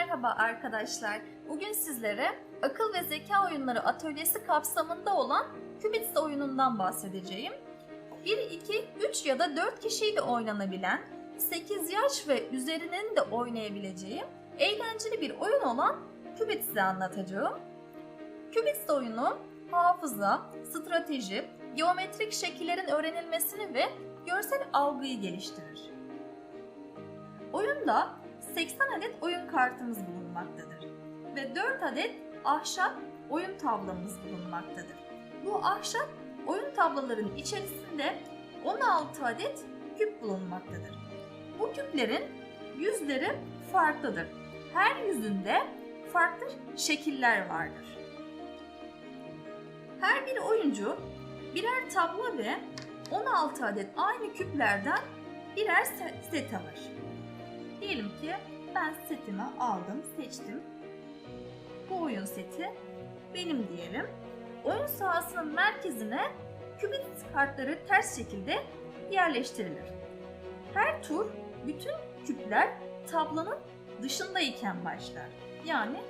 Merhaba arkadaşlar. Bugün sizlere akıl ve zeka oyunları atölyesi kapsamında olan Cubits oyunundan bahsedeceğim. 1, 2, 3 ya da 4 kişiyle oynanabilen, 8 yaş ve üzerinin de oynayabileceği eğlenceli bir oyun olan Cubits'i anlatacağım. Cubits oyunu hafıza, strateji, geometrik şekillerin öğrenilmesini ve görsel algıyı geliştirir. Oyunda 80 adet oyun kartımız bulunmaktadır ve 4 adet ahşap oyun tablamız bulunmaktadır. Bu ahşap oyun tablolarının içerisinde 16 adet küp bulunmaktadır. Bu küplerin yüzleri farklıdır. Her yüzünde farklı şekiller vardır. Her bir oyuncu birer tablo ve 16 adet aynı küplerden birer set alır. Diyelim ki ben setimi aldım, seçtim. Bu oyun seti benim diyelim. Oyun sahasının merkezine kübit kartları ters şekilde yerleştirilir. Her tur bütün küpler tablonun dışındayken başlar. Yani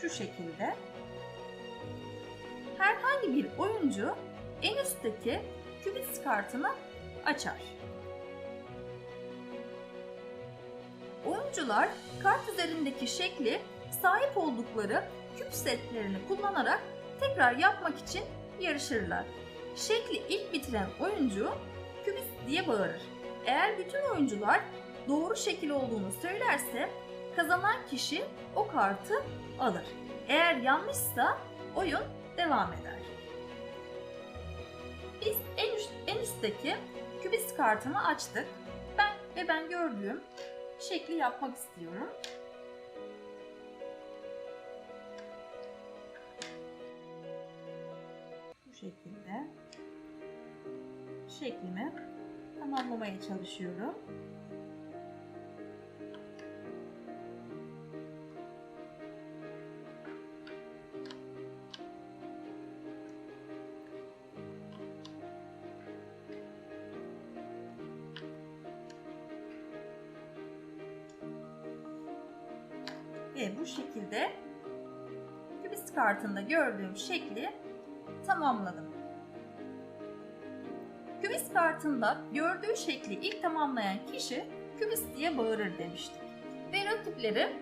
şu şekilde. Herhangi bir oyuncu en üstteki kübit kartını açar. Oyuncular kart üzerindeki şekli sahip oldukları küp setlerini kullanarak tekrar yapmak için yarışırlar. Şekli ilk bitiren oyuncu kübist diye bağırır. Eğer bütün oyuncular doğru şekil olduğunu söylerse kazanan kişi o kartı alır. Eğer yanlışsa oyun devam eder. Biz en, üst, en üstteki kübist kartını açtık. Ben ve ben gördüğüm şekli yapmak istiyorum. Bu şekilde şeklimi tamamlamaya çalışıyorum. Ve bu şekilde kübist kartında gördüğüm şekli tamamladım. Kübist kartında gördüğü şekli ilk tamamlayan kişi kübist diye bağırır demiştik. Ve rakipleri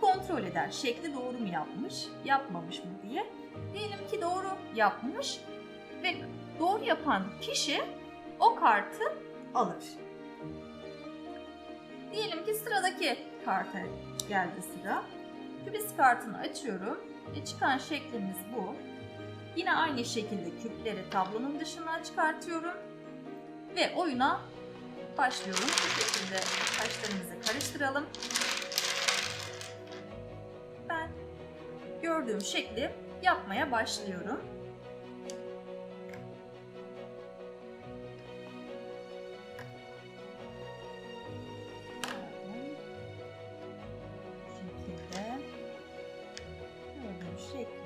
kontrol eder. Şekli doğru mu yapmış, yapmamış mı diye. Diyelim ki doğru yapmış ve doğru yapan kişi o kartı alır. Diyelim ki sıradaki karta geldi sıra. Kübist kartını açıyorum. E çıkan şeklimiz bu. Yine aynı şekilde küpleri tablonun dışına çıkartıyorum. Ve oyuna başlıyorum. Bu şekilde taşlarımızı karıştıralım. Ben gördüğüm şekli yapmaya başlıyorum.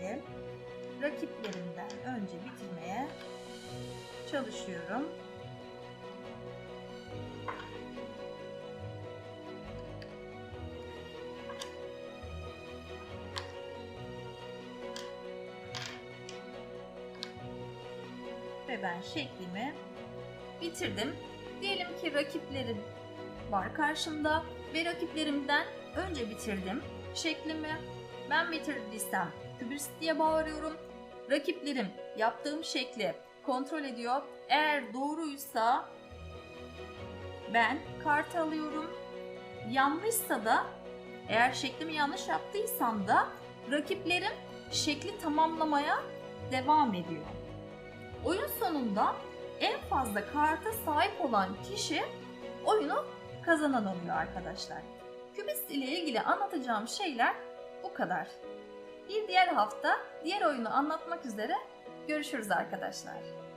Şekli rakiplerimden önce bitirmeye çalışıyorum. Ve ben şeklimi bitirdim. Diyelim ki rakiplerim var karşımda ve rakiplerimden önce bitirdim şeklimi. Ben bitirdiysem kübist diye bağırıyorum. Rakiplerim yaptığım şekli kontrol ediyor. Eğer doğruysa ben kart alıyorum. Yanlışsa da eğer şeklimi yanlış yaptıysam da rakiplerim şekli tamamlamaya devam ediyor. Oyun sonunda en fazla karta sahip olan kişi oyunu kazanan oluyor arkadaşlar. Kübist ile ilgili anlatacağım şeyler bu kadar. Bir diğer hafta diğer oyunu anlatmak üzere görüşürüz arkadaşlar.